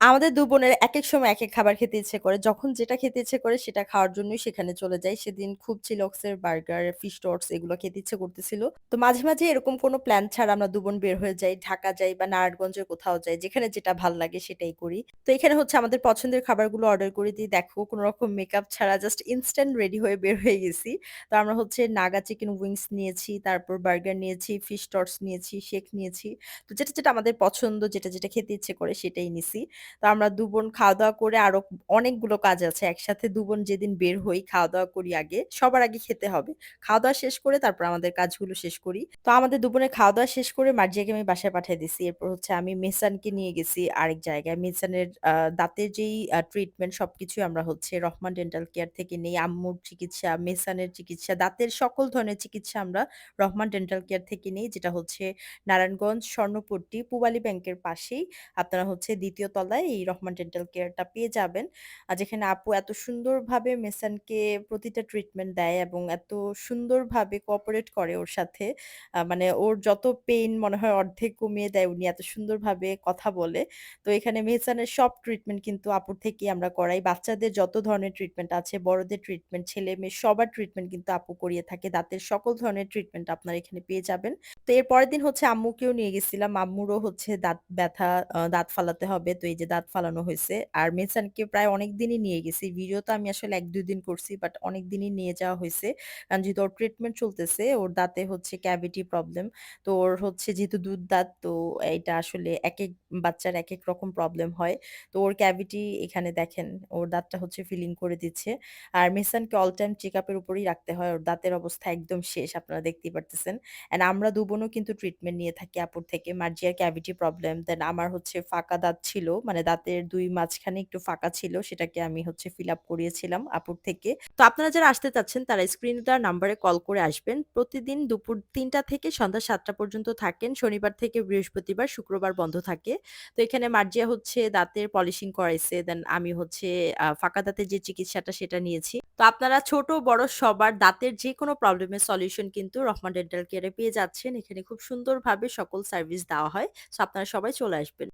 আমাদের দু বোনের একেক সময় একেক খাবার খেতে ইচ্ছে করে। যখন যেটা খেতে ইচ্ছে করে সেটা খাওয়ার জন্যই সেখানে চলে যাই। সেদিন খুব চিলক্সের বার্গার, ফিশ টোস্ট এগুলো খেতে ইচ্ছে করতেছিল। তো মাঝে, মাঝে এরকম কোনো প্ল্যান ছাড়া আমরা ২ বোন বের হয়ে যাই। ঢাকা যাই বা নারায়ণগঞ্জের কোথাও যাই। যেখানে যেটা ভালো লাগে সেটাই করি। তো এখানে হচ্ছে আমাদের পছন্দের খাবারগুলো অর্ডার করে দিই। দেখো কোন রকম মেকআপ ছাড়া জাস্ট ইনস্ট্যান্ট রেডি হয়ে বের হয়ে গেছি। তো আমরা হচ্ছে নাগা চিকেন উইংস নিয়েছি, তারপর বার্গার নিয়েছি, ফিশ টোস্ট নিয়েছি, শেক নিয়েছি। তো যেটা, যেটা আমাদের পছন্দ যেটা, যেটা খেতে ইচ্ছে করে সেটাই নিছি। তো আমরা ২ বোন খাওয়া-দাওয়া করে আরও অনেকগুলো কাজ আছে। একসাথে ২ বোন যেদিন বের হই, খাওয়া-দাওয়া করি আগে। সবার আগে খেতে হবে। খাওয়া-দাওয়া শেষ করে তারপর আমাদের কাজগুলো শেষ করি। তো আমাদের ২ বোনের খাওয়া-দাওয়া শেষ করে মার্জিয়াকে আমি বাসায় পাঠিয়ে দিছি। এরপর হচ্ছে আমি মেসানকে নিয়ে গেছি আরেক জায়গায়। মেসানের দাঁতের যেই ট্রিটমেন্ট সবকিছুই আমরা হচ্ছে রহমান ডেন্টাল কেয়ার থেকে নেই। আম্মুর চিকিৎসা, মেসানের চিকিৎসা, দাঁতের সকল ধরনের চিকিৎসা আমরা রহমান ডেন্টাল কেয়ার থেকে নেই। যেটা হচ্ছে নারায়ণগঞ্জ স্বর্ণপট্টি পূবালী ব্যাংকের পাশেই আপনারা হচ্ছে দ্বিতীয় তলায় এই রহমান ডেন্টাল কেয়ারটা পেয়ে যাবেন। আ যেখানে আপু এত সুন্দরভাবে মেসানকে প্রতিটা ট্রিটমেন্ট দেয় এবং এত সুন্দরভাবে কোঅপারেট করে ওর সাথে। মানে ওর যত পেইন মনে হয় অর্ধেক কমিয়ে দেয় উনি এত সুন্দরভাবে কথা বলে। তো এখানে মেহসানের সব ট্রিটমেন্ট কিন্তু আপুর থেকেই আমরা করাই। বাচ্চাদের যত ধরনের ট্রিটমেন্ট আছে, বড়দের ট্রিটমেন্ট, ছেলে-মেয়ে সবার ট্রিটমেন্ট কিন্তু আপু করিয়ে থাকে। দাঁতের সকল ধরনের ট্রিটমেন্ট আপনারা এখানে পেয়ে যাবেন। তো এর পরের দিন হচ্ছে আম্মুকেও নিয়ে গেছিলাম। আম্মুরও হচ্ছে দাঁত ব্যথা, দাঁত ফালাতে হবে। তো এই যে দাঁত ফালানো হইছে। আর মেহসানকে প্রায় অনেকদিনই নিয়ে গেছি। ভিডিও তো আমি আসলে ১-২ দিন করছি। বাট অনেকদিনই নিয়ে যাওয়া হইছে। কারণ যেহেতু ওর ট্রিটমেন্ট চলতেছে, ওর দাঁতে হচ্ছে ক্যাভিটি প্রবলেম। তো ওর হচ্ছে যেহেতু দুধ দাঁত তো এইটা আসলে একেক বাচ্চার একেক রকম প্রবলেম হয়। তো ওর ক্যাভিটি এখানে দেখেন ওর দাঁতটা হচ্ছে ফিলিং করে দিচ্ছে। আর মেসানকে অল টাইম চেকআপ এর উপরেই রাখতে হয়। ওর দাঁতের অবস্থা একদম শেষ। আপনারা দেখতেই পারতেছেন। অ্যান্ড আমরা ২ বোনও কিন্তু ট্রিটমেন্ট নিয়ে থাকি আপুর থেকে। মার্জিয়ার ক্যাভিটি প্রবলেম, দেন আমার হচ্ছে ফাঁকা দাঁত ছিল। মানে দাঁতের দুই মাঝখানে একটু ফাঁকা ছিল। সেটাকে আমি হচ্ছে ফিল আপ করিয়েছিলাম আপুর থেকে। তো আপনারা যারা আসতে চাচ্ছেন তারা স্ক্রিনে দেওয়া নাম্বারে কল করে আসবেন। প্রতিদিন দুপুর তিনটা থেকে সন্ধ্যা সাতটা পর্যন্ত থাকেন। শনিবার থেকে বৃহস্পতিবার, শুক্রবার বন্ধ থাকে। তো এখানে মার্জিয়া হচ্ছে দাঁতের পলিশিং করাইছে। দেন আমি হচ্ছে ফাঁকা দাঁতের যে চিকিৎসাটা সেটা নিয়েছি। তো আপনারা ছোট বড় সবার দাঁতের যেকোনো প্রবলেমের সলিউশন কিন্তু রহমান ডেন্টাল কেয়ারে পেয়ে যাচ্ছেন। এখানে খুব সুন্দরভাবে সকল সার্ভিস দেওয়া হয়। সো আপনারা সবাই চলে আসবেন।